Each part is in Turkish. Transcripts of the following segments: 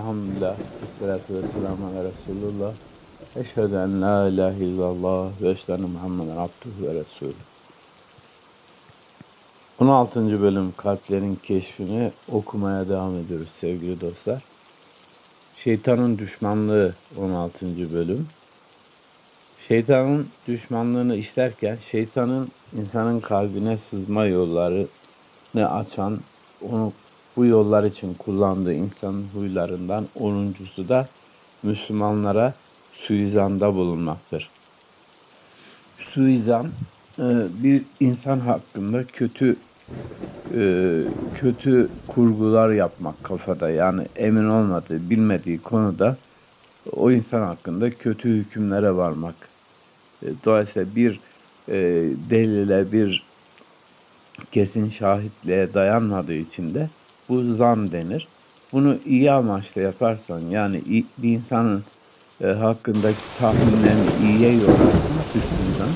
Elhamdülillah. Esselatu vesselamu ala Resulullah. Eşhedü en la ilahe illallah ve eşhedü Muhammeden abduhu ve resulü. 16. bölüm kalplerin keşfini okumaya devam ediyoruz sevgili dostlar. Şeytanın düşmanlığı 16. bölüm. Şeytanın düşmanlığını işlerken şeytanın insanın kalbine sızma yollarını açan, onu bu yollar için kullandığı insan huylarından onuncusu da Müslümanlara suizanda bulunmaktır. Suizan e, bir insan hakkında kötü e, kötü kurgular yapmak kafada yani emin olmadığı bilmediği konuda o insan hakkında kötü hükümlere varmak. E, Dolayısıyla bir delile bir kesin şahitliğe dayanmadığı için de bu zan denir. Bunu iyi amaçla yaparsan yani bir insanın e, hakkındaki tahminlerini iyiye yorarsan hüsnüzan,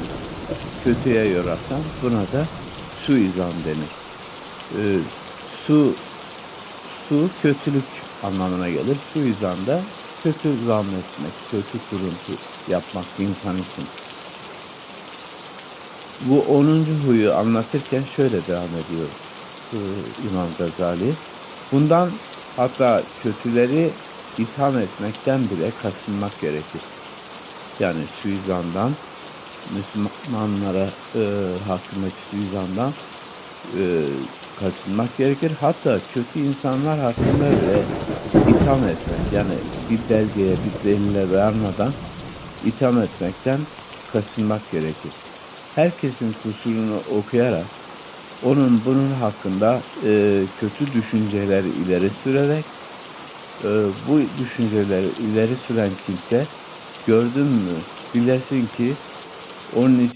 kötüye yorarsan buna da suizan denir. E, su su kötülük anlamına gelir. Suizan da kötü zannetmek, kötü kuruntu yapmak insan için. Bu 10. huyu anlatırken şöyle devam ediyor e, İmam Gazali. Bundan hatta kötüleri itham etmekten bile kaçınmak gerekir. Yani suizandan, Müslümanlara e, hakkındaki suizandan e, kaçınmak gerekir. Hatta kötü insanlar hakkında bile itham etmek yani bir belgeye, bir delile dayanmadan itham etmekten kaçınmak gerekir. Herkesin kusurunu okuyarak onun bunun hakkında e, kötü düşünceleri ileri sürerek e, bu düşünceleri ileri süren kimse gördün mü? Bilesin ki onun için